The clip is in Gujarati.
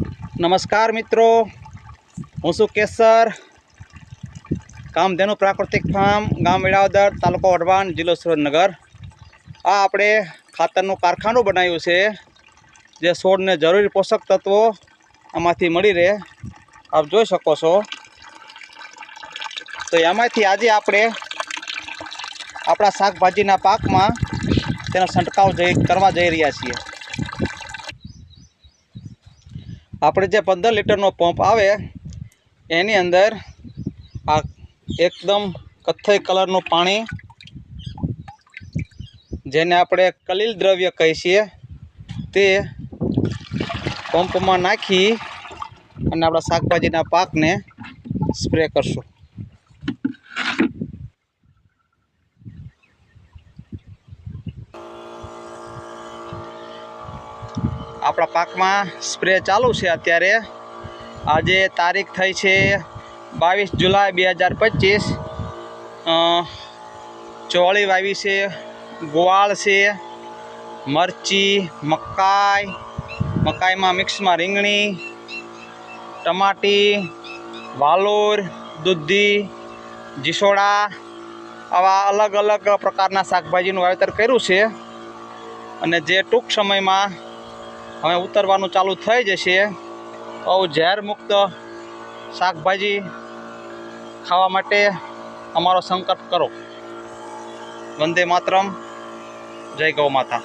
નમસ્કાર મિત્રો. હું છું કેસર. કામધેનુ પ્રાકૃતિક ફાર્મ, ગામ વેળાવદર, તાલુકો વઢવાણ, જિલ્લો સુરેન્દ્રનગર. આ આપણે ખાતરનું કારખાનું બનાવ્યું છે, જે છોડને જરૂરી પોષક તત્વો આમાંથી મળી રહે. આપ જોઈ શકો છો. તો એમાંથી આજે આપણે આપણા શાકભાજીના પાકમાં તેનો છંટકાવ કરવા જઈ રહ્યા છીએ. આપણે જે પંદર લીટરનો પંપ આવે, એની અંદર આ એકદમ કથ્થઈ કલરનું પાણી, જેને આપણે કલીલ દ્રવ્ય કહીએ છીએ, તે પંપમાં નાખી અને આપણા શાકભાજીના પાકને સ્પ્રે કરશું. આપણા પાકમાં સ્પ્રે ચાલુ છે અત્યારે. આજે તારીખ થઈ છે બાવીસ જુલાઈ બે હજાર પચીસ. ચોળી વાવી છે, ગોવાળ છે, મરચી, મકાઈ, મકાઈમાં મિક્સમાં રીંગણી, ટમાટી, વાલોર, દૂધી, જીસોડા, આવા અલગ અલગ પ્રકારના શાકભાજીનું વાવેતર કર્યું છે. અને જે ટૂંક સમયમાં હવે ઉતરવાનું ચાલુ થઈ જશે. આવું ઝેર મુક્ત શાકભાજી ખાવા માટે અમારો સંકલ્પ કરો. વંદે માતરમ. જય ગૌ માતા.